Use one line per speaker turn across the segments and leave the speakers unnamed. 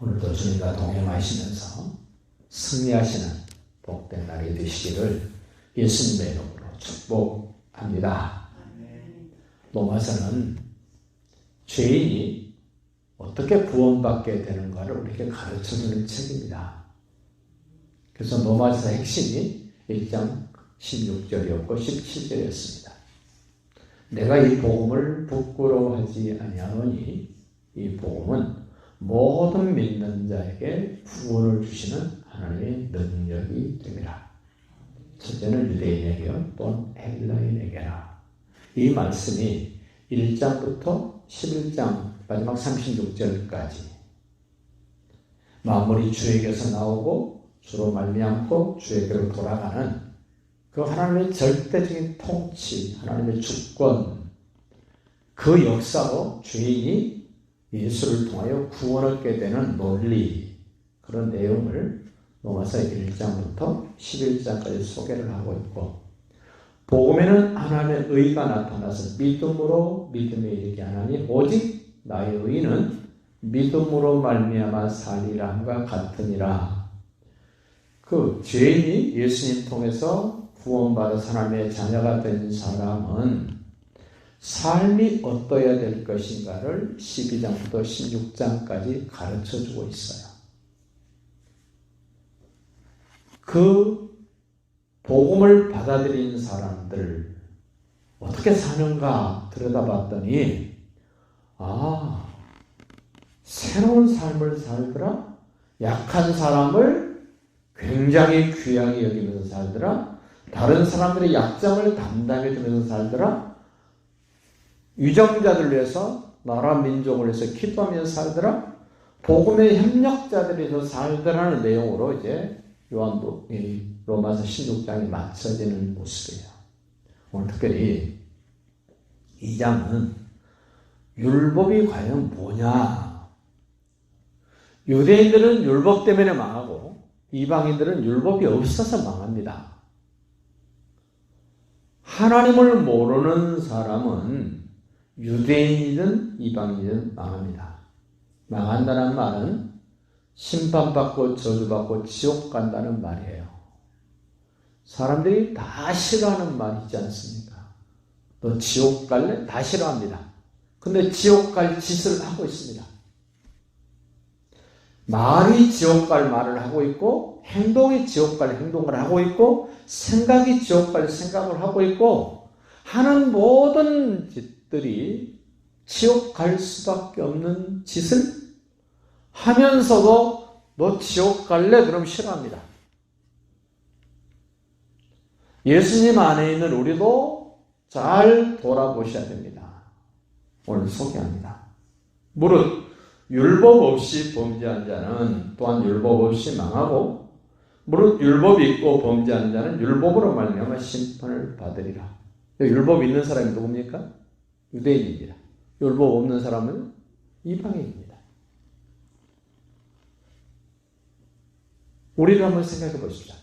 오늘도 주님과 동행하시면서 승리하시는 복된 날이 되시기를 예수님의 이름으로 축복합니다. 로마서는 죄인이 어떻게 구원받게 되는가를 우리에게 가르쳐주는 책입니다. 그래서 로마서 핵심이 1장 16절이었고 17절이었습니다. 내가 이 복음을 부끄러워하지 아니하노니 이 복음은 모든 믿는 자에게 구원을 주시는 하나님의 능력이 됩니다. 첫째는 유대인에게 또는 헬라인에게라. 이 말씀이 1장부터 11장 마지막 36절까지 만물이 주에게서 나오고 주로 말미암고 주에게로 돌아가는 그 하나님의 절대적인 통치, 하나님의 주권, 그 역사로 죄인이 예수를 통하여 구원 얻게 되는 논리, 그런 내용을 로마서 1장부터 11장까지 소개를 하고 있고, 복음에는 하나님의 의가 나타나서 믿음으로 믿음에 이르게 하나니 오직 나의 의는 믿음으로 말미암아 살리라 함과 같으니라. 그 죄인이 예수님 통해서 구원받아 하나님의 자녀가 된 사람은 삶이 어떠해야 될 것인가를 12장부터 16장까지 가르쳐 주고 있어요. 그 복음을 받아들인 사람들 어떻게 사는가 들여다봤더니 아 새로운 삶을 살더라? 약한 사람을 굉장히 귀하게 여기면서 살더라? 다른 사람들의 약점을 담당해 주면서 살더라 유정자들 위해서 나라 민족을 위해서 기도하면서 살더라 복음의 협력자들에서 살더라는 내용으로 이제 요한도 로마서 16장에 맞춰지는 모습이에요. 오늘 특별히 이 장은 율법이 과연 뭐냐? 유대인들은 율법 때문에 망하고 이방인들은 율법이 없어서 망합니다. 하나님을 모르는 사람은 유대인이든 이방인이든 망합니다. 망한다는 말은 심판받고 저주받고 지옥 간다는 말이에요. 사람들이 다 싫어하는 말이 있지 않습니까? 너 지옥 갈래? 다 싫어합니다. 근데 지옥 갈 짓을 하고 있습니다. 말이 지옥 갈 말을 하고 있고, 행동이 지옥 갈 행동을 하고 있고, 생각이 지옥 갈 생각을 하고 있고, 하는 모든 짓 들이 지옥 갈 수밖에 없는 짓을 하면서도 너 지옥 갈래? 그럼 싫어합니다. 예수님 안에 있는 우리도 잘 돌아보셔야 됩니다. 오늘 소개합니다. 무릇 율법 없이 범죄한 자는 또한 율법 없이 망하고 무릇 율법이 있고 범죄한 자는 율법으로 말미암아 심판을 받으리라. 율법 있는 사람이 누굽니까? 유대인입니다. 율법 없는 사람은 이방인입니다. 우리를 한번 생각해 보십시오.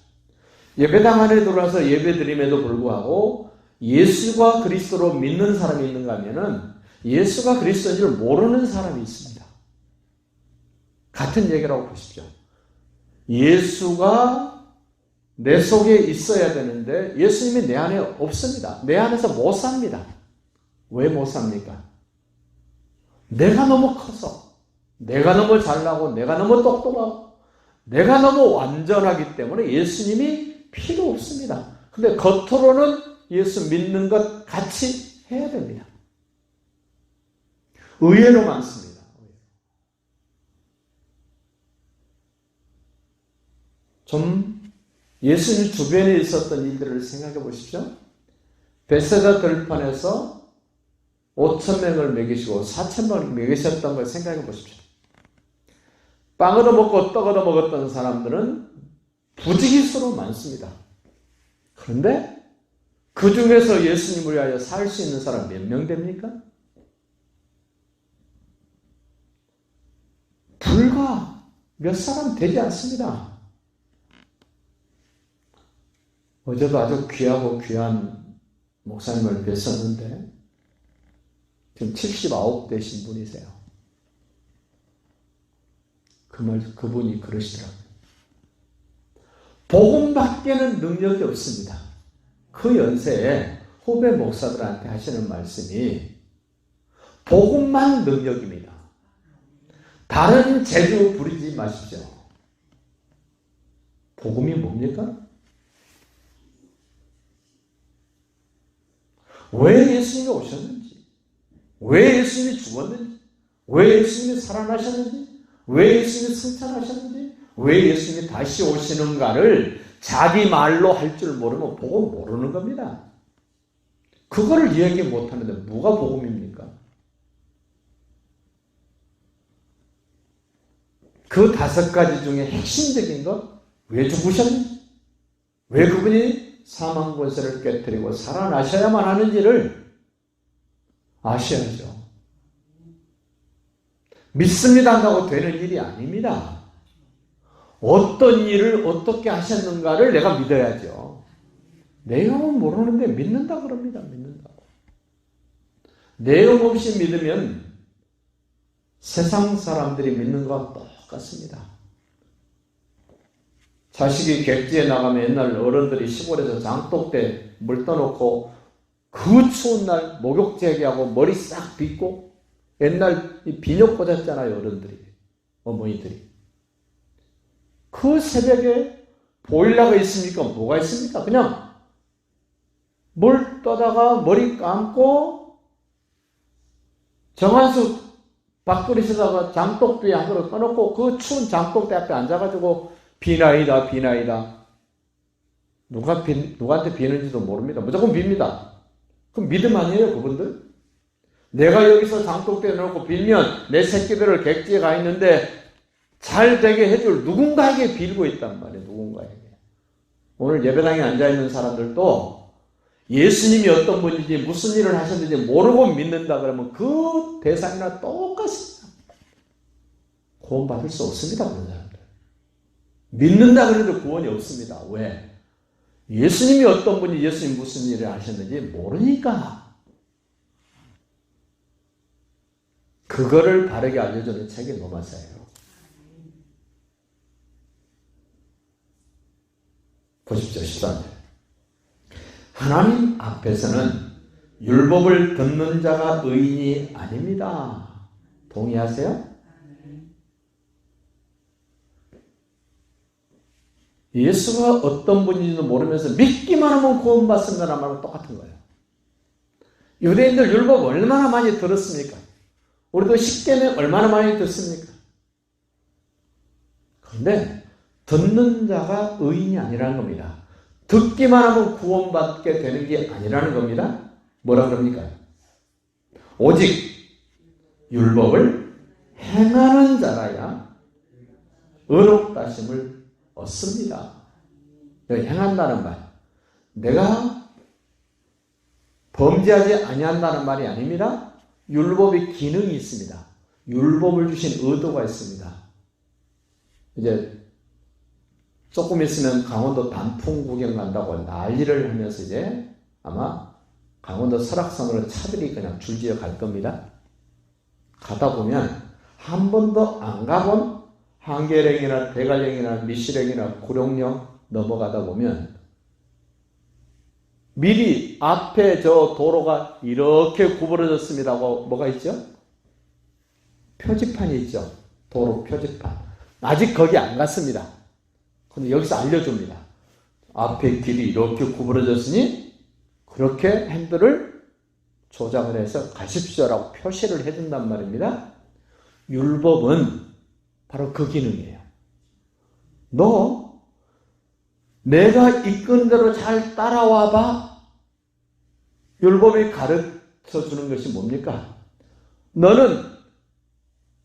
예배당 안에 들어와서 예배 드림에도 불구하고 예수가 그리스도로 믿는 사람이 있는가 하면은 예수가 그리스도인 줄 모르는 사람이 있습니다. 같은 얘기라고 보십시오. 예수가 내 속에 있어야 되는데 예수님이 내 안에 없습니다. 내 안에서 못 삽니다. 왜 못 삽니까? 내가 너무 커서, 내가 너무 잘나고, 내가 너무 똑똑하고, 내가 너무 완전하기 때문에 예수님이 필요 없습니다. 근데 겉으로는 예수 믿는 것 같이 해야 됩니다. 의외로 많습니다. 좀 예수님 주변에 있었던 일들을 생각해 보십시오. 베세다 들판에서 5천 명을 먹이시고 4천 명을 먹이셨던 걸 생각해 보십시오. 빵 얻어 먹고 떡 얻어 먹었던 사람들은 부지기수로 많습니다. 그런데 그 중에서 예수님을 위하여 살 수 있는 사람 몇 명 됩니까? 불과 몇 사람 되지 않습니다. 어제도 아주 귀하고 귀한 목사님을 뵀었는데 지금 79 되신 분이세요. 그 말, 그분이 그러시더라고요. 복음 밖에는 능력이 없습니다. 그 연세에 후배 목사들한테 하시는 말씀이 복음만 능력입니다. 다른 재주 부리지 마십시오. 복음이 뭡니까? 왜 예수님이 오셨는지, 왜 예수님이 죽었는지, 왜 예수님이 살아나셨는지, 왜 예수님이 승천하셨는지, 왜 예수님이 다시 오시는가를 자기 말로 할 줄 모르면 보고 모르는 겁니다. 그거를 이야기 못 하는데 뭐가 복음입니까? 그 다섯 가지 중에 핵심적인 것, 왜 죽으셨는지, 왜 그분이 사망 권세를 깨뜨리고 살아나셔야만 하는지를 아셔야죠. 믿습니다 한다고 되는 일이 아닙니다. 어떤 일을 어떻게 하셨는가를 내가 믿어야죠. 내용은 모르는데 믿는다 그럽니다. 믿는다고. 내용 없이 믿으면 세상 사람들이 믿는 것과 똑같습니다. 자식이 객지에 나가면 옛날 어른들이 시골에서 장독대 물 떠놓고 그 추운 날 목욕 제기하고 머리 싹 빗고 옛날 비녀 꽂았잖아요 어른들이 어머니들이 그 새벽에 보일러가 있습니까? 뭐가 있습니까? 그냥 물 떠다가 머리 감고 정한수 밥그릇에다가 장독비에 한 그릇 떠놓고 그 추운 장독대 앞에 앉아가지고 비나이다 비나이다 누가 비, 누구한테 비는지도 모릅니다. 무조건 빕니다. 그럼 믿음 아니에요 그분들? 내가 여기서 장독대에 놓고 빌면 내 새끼들을 객지에 가 있는데 잘 되게 해줄 누군가에게 빌고 있단 말이에요. 누군가에게. 오늘 예배당에 앉아있는 사람들도 예수님이 어떤 분인지 무슨 일을 하셨는지 모르고 믿는다 그러면 그 대상이나 똑같습니다. 구원받을 수 없습니다. 그런 사람들. 믿는다 그래도 구원이 없습니다. 왜? 예수님이 어떤 분이 예수님 무슨 일을 하셨는지 모르니까. 그거를 바르게 알려주는 책이 노마사예요. 보십시오. 13절. 하나님 앞에서는 율법을 듣는 자가 의인이 아닙니다. 동의하세요? 예수가 어떤 분인지도 모르면서 믿기만 하면 구원받습니다라는 말은 똑같은 거예요. 유대인들 율법 얼마나 많이 들었습니까? 우리도 십계는 얼마나 많이 듣습니까? 그런데 듣는 자가 의인이 아니라는 겁니다. 듣기만 하면 구원받게 되는 게 아니라는 겁니다. 뭐라 그럽니까? 오직 율법을 행하는 자라야 의롭다심을 얻습니다. 여기 행한다는 말. 내가 범죄하지 아니한다는 말이 아닙니다. 율법의 기능이 있습니다. 율법을 주신 의도가 있습니다. 이제 조금 있으면 강원도 단풍 구경 간다고 난리를 하면서 이제 아마 강원도 설악산으로 차들이 그냥 줄지어 갈 겁니다. 가다 보면 한 번도 안 가본 한계령이나 대관령이나 미시령이나 구룡령 넘어가다 보면 미리 앞에 저 도로가 이렇게 구부러졌습니다고 뭐가 있죠? 표지판이 있죠. 도로 표지판. 아직 거기 안 갔습니다. 근데 여기서 알려줍니다. 앞에 길이 이렇게 구부러졌으니 그렇게 핸들을 조작을 해서 가십시오라고 표시를 해준단 말입니다. 율법은 바로 그 기능이에요. 너 내가 이끄는 대로 잘 따라와 봐. 율법이 가르쳐 주는 것이 뭡니까? 너는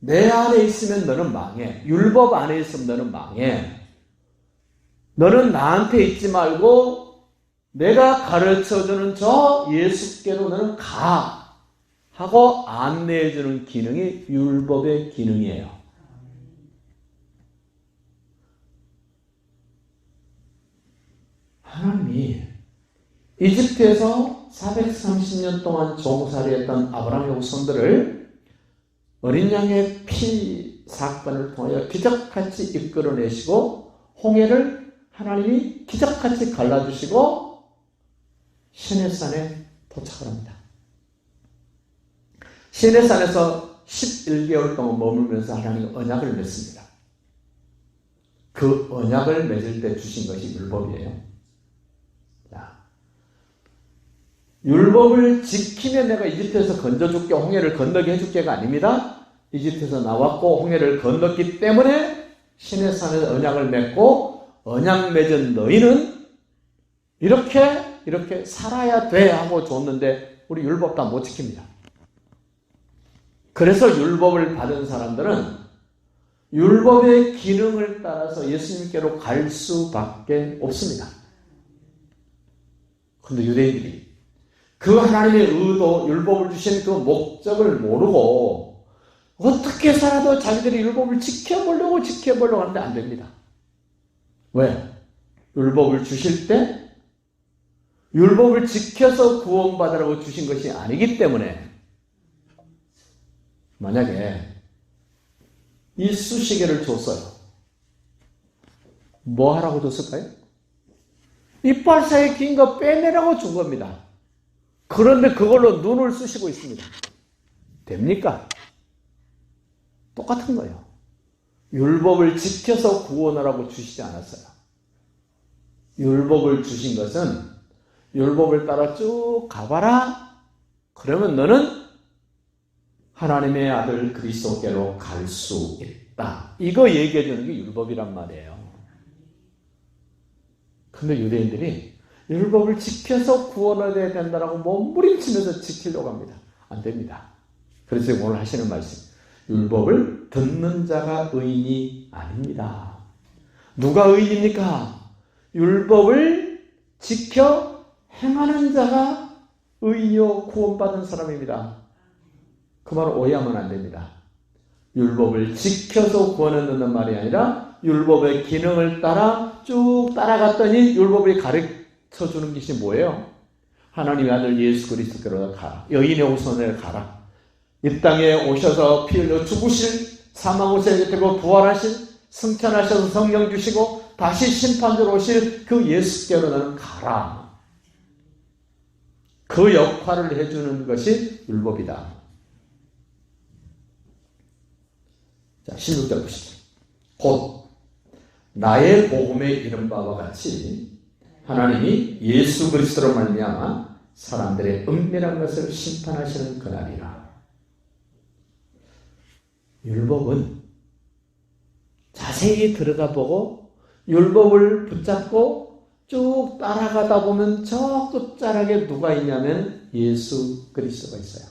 내 안에 있으면 너는 망해. 율법 안에 있으면 너는 망해. 너는 나한테 있지 말고 내가 가르쳐 주는 저 예수께로 너는 가. 하고 안내해 주는 기능이 율법의 기능이에요. 하나님이 이집트에서 430년 동안 종살이 했던 아브라함의 후손들을 어린 양의 피 사건을 통하여 기적같이 이끌어내시고 홍해를 하나님이 기적같이 갈라주시고 시내산에 도착을 합니다. 시내산에서 11개월 동안 머물면서 하나님 언약을 맺습니다. 그 언약을 맺을 때 주신 것이 율법이에요. 자, 율법을 지키면 내가 이집트에서 건져줄게, 홍해를 건너게 해줄게가 아닙니다. 이집트에서 나왔고 홍해를 건넜기 때문에 시내산에서 언약을 맺고 언약 맺은 너희는 이렇게 이렇게 살아야 돼 하고 줬는데 우리 율법 다 못 지킵니다. 그래서 율법을 받은 사람들은 율법의 기능을 따라서 예수님께로 갈 수밖에 없습니다. 근데 유대인들이 그 하나님의 의도, 율법을 주신 그 목적을 모르고 어떻게 살아도 자기들이 율법을 지켜보려고 지켜보려고 하는데 안 됩니다. 왜? 율법을 주실 때 율법을 지켜서 구원받으라고 주신 것이 아니기 때문에 만약에 이 수시계를 줬어요. 뭐 하라고 줬을까요? 이빨 사이에 낀거 빼내라고 준 겁니다. 그런데 그걸로 눈을 쑤시고 있습니다. 됩니까? 똑같은 거예요. 율법을 지켜서 구원하라고 주시지 않았어요. 율법을 주신 것은 율법을 따라 쭉 가봐라. 그러면 너는 하나님의 아들 그리스도께로 갈 수 있다. 이거 얘기해 주는 게 율법이란 말이에요. 근데 유대인들이 율법을 지켜서 구원해야 된다라고 몸부림치면서 지키려고 합니다. 안 됩니다. 그래서 오늘 하시는 말씀. 율법을 듣는 자가 의인이 아닙니다. 누가 의인입니까? 율법을 지켜 행하는 자가 의인이요 구원받은 사람입니다. 그 말을 오해하면 안 됩니다. 율법을 지켜서 구원을 얻는 말이 아니라 율법의 기능을 따라 쭉 따라갔더니 율법이 가르쳐 주는 것이 뭐예요? 하나님의 아들 예수 그리스도께로 가라. 여인의 후손에 가라. 이 땅에 오셔서 피 흘려 죽으실 사망오세 되고 부활하신 승천하셔서 성령 주시고 다시 심판으로 오실 그 예수께로 너는 가라. 그 역할을 해주는 것이 율법이다. 자, 16절 보시죠. 곧 나의 복음에 이른 바와 같이 하나님이 예수 그리스도로 말미암아 사람들의 은밀한 것을 심판하시는 그날이라. 율법은 자세히 들어가 보고 율법을 붙잡고 쭉 따라가다 보면 저 끝자락에 누가 있냐면 예수 그리스도가 있어요.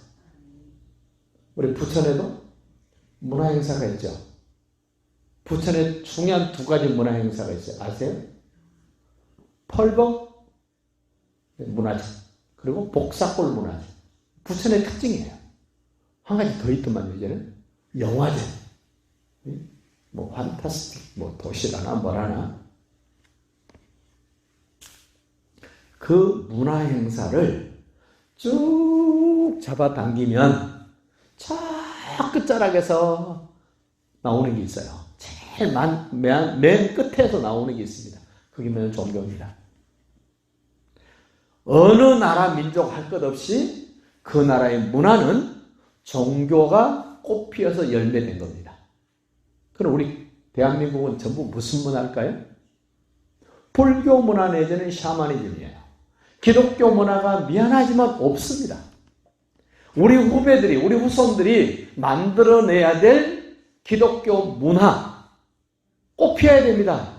우리 부천에도 문화 행사가 있죠. 부천에 중요한 두 가지 문화 행사가 있어요. 아세요? 펄벅 문화재 그리고 복사골 문화재. 부천의 특징이에요. 한 가지 더 있더만 이제는 영화제. 뭐 판타스틱 뭐 도시라나 뭐라나 그 문화 행사를 쭉 잡아당기면 저 끝자락에서 나오는 게 있어요. 만, 맨, 맨 끝에서 나오는 게 있습니다. 그게 뭐냐 종교입니다. 어느 나라 민족 할 것 없이 그 나라의 문화는 종교가 꽃피어서 열매된 겁니다. 그럼 우리 대한민국은 전부 무슨 문화일까요? 불교 문화 내지는 샤머니즘이에요. 기독교 문화가 미안하지만 없습니다. 우리 후배들이, 우리 후손들이 만들어내야 될 기독교 문화 꼭 피워야 됩니다.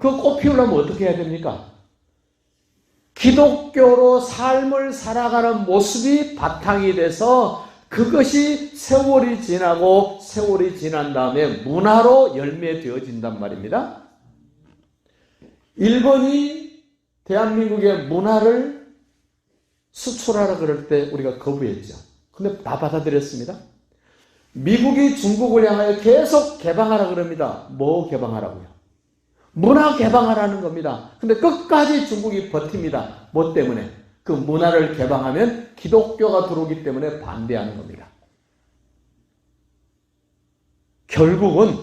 그꼭 피우려면 어떻게 해야 됩니까? 기독교로 삶을 살아가는 모습이 바탕이 돼서 그것이 세월이 지나고 세월이 지난 다음에 문화로 열매되어진단 말입니다. 일본이 대한민국의 문화를 수출하라 그럴 때 우리가 거부했죠. 근데 다 받아들였습니다. 미국이 중국을 향하여 계속 개방하라 그럽니다. 뭐 개방하라고요? 문화 개방하라는 겁니다. 근데 끝까지 중국이 버팁니다. 뭐 때문에? 그 문화를 개방하면 기독교가 들어오기 때문에 반대하는 겁니다. 결국은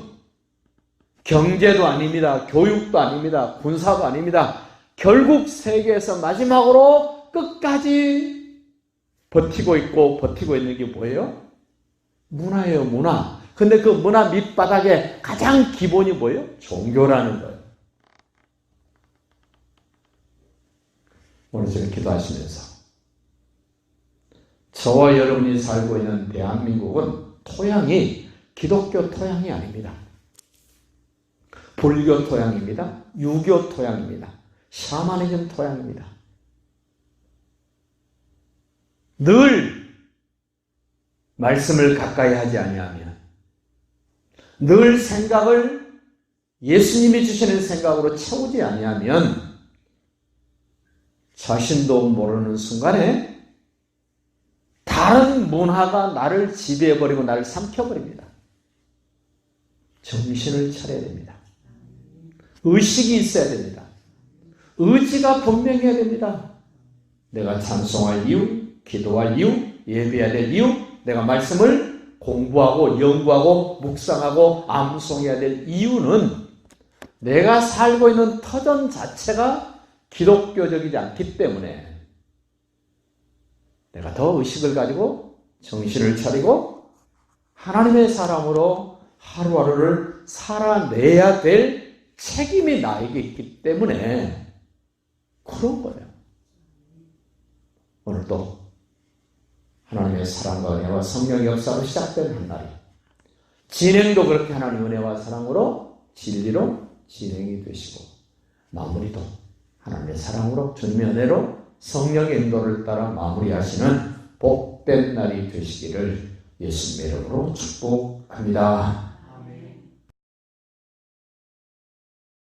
경제도 아닙니다. 교육도 아닙니다. 군사도 아닙니다. 결국 세계에서 마지막으로 끝까지 버티고 있고 버티고 있는 게 뭐예요? 문화예요, 문화. 근데 그 문화 밑바닥에 가장 기본이 뭐예요? 종교라는 거예요. 오늘 저를 기도하시면서 저와 여러분이 살고 있는 대한민국은 토양이 기독교 토양이 아닙니다. 불교 토양입니다. 유교 토양입니다. 샤머니즘 토양입니다. 늘 말씀을 가까이 하지 아니하면 늘 생각을 예수님이 주시는 생각으로 채우지 아니하면 자신도 모르는 순간에 다른 문화가 나를 지배해버리고 나를 삼켜버립니다. 정신을 차려야 됩니다. 의식이 있어야 됩니다. 의지가 분명해야 됩니다. 내가 찬송할 이유, 기도할 이유, 예배해야 될 이유, 내가 말씀을 공부하고 연구하고 묵상하고 암송해야 될 이유는 내가 살고 있는 터전 자체가 기독교적이지 않기 때문에 내가 더 의식을 가지고 정신을 차리고 하나님의 사람으로 하루하루를 살아내야 될 책임이 나에게 있기 때문에 그런 거예요. 오늘도 하나님의 사랑과 은혜와 성령의 역사로 시작된 한 날이 진행도 그렇게 하나님의 은혜와 사랑으로 진리로 진행이 되시고 마무리도 하나님의 사랑으로 주님의 은혜로 성령의 인도를 따라 마무리하시는 복된 날이 되시기를 예수님의 이름으로 축복합니다.